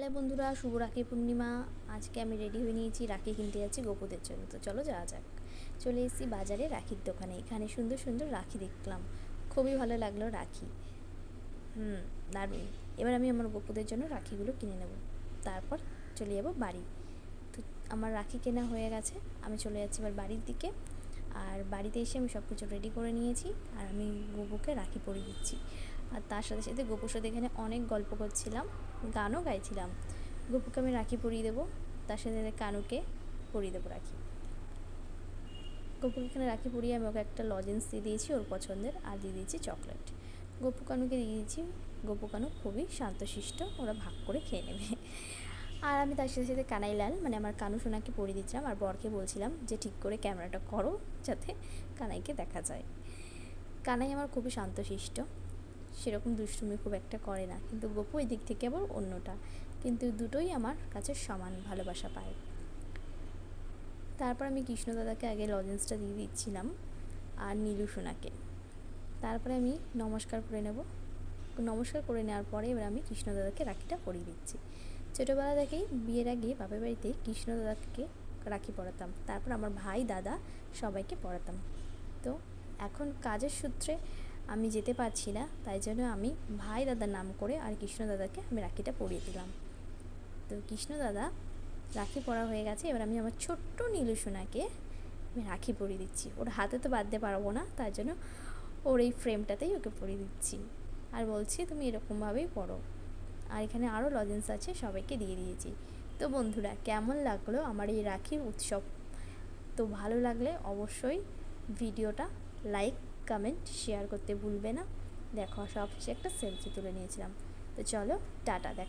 Hello বন্ধুরা, শুভ রাখি পূর্ণিমা। আজকে আমি রেডি হয়ে নিয়েছি রাখি কিনতে যাচ্ছি গোপুদের জন্য। তো চলো যাওয়া যাক। চলে এসেছি বাজারে রাখির দোকানে। এখানে সুন্দর সুন্দর রাখি দেখলাম। খুবই ভালো লাগল রাখি। হুম, দারুণ। এবার আমি আমার গোপুদের জন্য রাখিগুলো কিনে নেব। তারপর চলে যাব বাড়ি। তো আমার রাখি কেনা হয়ে গেছে। আমি চলে যাচ্ছি এবার বাড়ির দিকে। আর বাড়িতে এসে আমি সব কিছু রেডি করে নিয়েছি। আর আমি গোপুকে রাখি পরিয়ে দিচ্ছি। আর তার সাথে সাথে গোপুর সাথে এখানে অনেক গল্প করছিলাম, গানও গাইছিলাম। গোপুকে আমি রাখি পরিয়ে দেবো, তার সাথে কানুকে পরিয়ে দেবো রাখি। গপুকে এখানে রাখি পরিয়ে আমি ওকে একটা লজেন্স দিয়ে দিয়েছি ওর পছন্দের, আর দিয়ে দিয়েছি চকলেট গপু কানুকে দিয়ে দিয়েছি, গপু কানু খুবই শান্তশিষ্ট, ওরা ভাগ করে খেয়ে নেবে। আর আমি তার সাথে সাথে কানাই লাল মানে আমার কানু সোনাকে পরিয়ে দিচ্ছিলাম, আর বরকে বলছিলাম যে ঠিক করে ক্যামেরাটা করো, যাতে কানাইকে দেখা যায়। কানাই আমার খুবই শান্তশিষ্ট সেরকম দুষ্টুমি খুব একটা করে না। কিন্তু গপু এই দিক থেকে আবার অন্যটা। কিন্তু দুটোই আমার কাছে সমান ভালোবাসা পায়। তারপর আমি কৃষ্ণ দাদাকে আগে লজেন্সটা দিয়ে দিচ্ছিলাম, আর নীলু সোনাকে। তারপরে আমি নমস্কার করে নেব। নমস্কার করে নেওয়ার পরে এবার আমি কৃষ্ণ দাদাকে রাখিটা পরিয়ে দিচ্ছি। ছোটোবেলা থেকেই বিয়ের আগে বাপের বাড়িতে কৃষ্ণ দাদাকে রাখি পড়াতাম তারপর আমার ভাই, দাদা সবাইকে পড়াতাম তো এখন কাজের সূত্রে আমি যেতে পারছি না, তাই জন্য আমি ভাই দাদার নাম করে আর কৃষ্ণ দাদাকে আমি রাখিটা পরিয়ে দিলাম। তো কৃষ্ণ দাদা রাখি পরা হয়ে গেছে, এবার আমি আমার ছোট্ট নীলু সোনাকে আমি রাখি পরিয়ে দিচ্ছি। ওর হাতে তো বাঁধতে পারব না, তার জন্য ওর এই ফ্রেমটাতেই ওকে পরিয়ে দিচ্ছি। আর বলছি, তুমি এরকমভাবেই পড়ো। আর এখানে আরও লজেন্স আছে, সবাইকে দিয়ে দিয়েছি। তো বন্ধুরা, কেমন লাগল আমার এই রাখির উৎসব? তো ভালো লাগলে অবশ্যই ভিডিওটা লাইক কমেন্ট শেয়ার করতে ভুলবে না। দেখো, সব একটা সেলফি তুলে নিয়েছিলাম। তো চলো, টাটা, দেখ